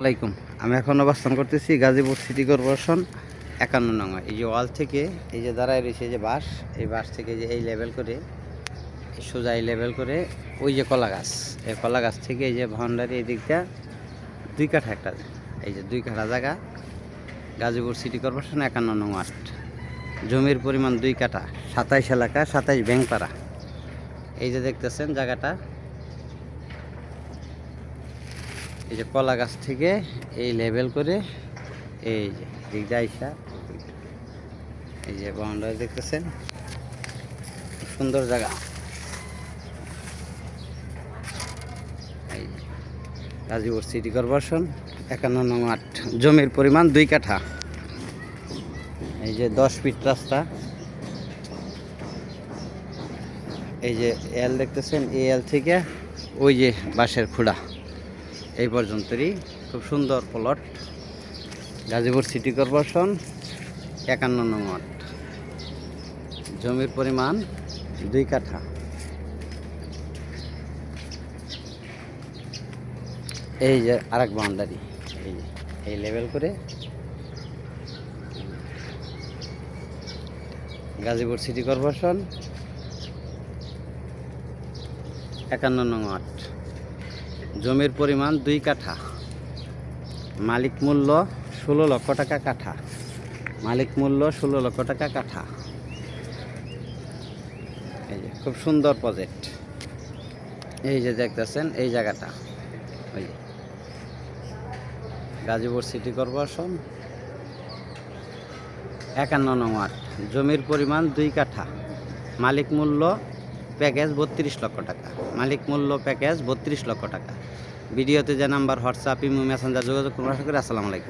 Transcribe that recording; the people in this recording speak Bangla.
আলাইকুম। আমি এখন অবস্থান করতেছি গাজীপুর সিটি কর্পোরেশন একান্ন নং এই যে ওয়াল থেকে এই যে দাঁড়ায় রয়েছে যে বাঁশ, এই বাস থেকে যে এই লেভেল করে সোজা এই লেভেল করে ওই যে কলা গাছ। এই কলা গাছ থেকে এই যে ভান্ডারি এই দিকটা দুই কাঠা একটা, এই যে দুই কাঠা জায়গা, গাজীপুর সিটি কর্পোরেশন একান্ন নং আট জমির পরিমাণ দুই কাঠা, সাতাইশ এলাকা, সাতাইশ ব্যাংপাড়া এই যে দেখতেছেন জায়গাটা এই যে কলা গাছ থেকে এই লেভেল করে এই যে এই যে বাউন্ডারি দেখতেছেন? সুন্দর জায়গা। এই গাজীপুর সিটি কর্পোরেশন, একান্ন নং আট, জমির পরিমাণ দুই কাঠা। এই যে দশ ফিট রাস্তা। এই যে এল দেখতেছেন, এই এল থেকে ওই যে বাঁশের খুঁড়া। এই পর্যন্তই। খুব সুন্দর প্লট গাজীপুর সিটি কর্পোরেশন একান্ন নং ওয়ার্ড। জমির পরিমাণ দুই কাঠা। এই যে আরেক বাউন্ডারি এই যে, এই লেভেল করে। গাজীপুর সিটি কর্পোরেশন একান্ন নং ওয়ার্ড। জমির পরিমাণ দুই কাঠা। মালিক মূল্য ষোলো লক্ষ টাকা কাঠা। মালিক মূল্য ষোলো লক্ষ টাকা কাঠা। এই যে, খুব সুন্দর প্রজেক্ট এই যে দেখতেছেন, এই জায়গাটা। ওই গাজীপুর সিটি কর্পোরেশন একান্ন নং ওয়ার্ড। জমির পরিমাণ দুই কাঠা। মালিক মূল্য প্যাকেজ বত্রিশ লক্ষ টাকা। মালিক মূল্য প্যাকেজ বত্রিশ লক্ষ টাকা। ভিডিওতে যে নাম্বার, হোয়াটসঅ্যাপ, ইমো, মেসেঞ্জার যোগাযোগ করুন। আশা করি আসসালামু আলাইকুম।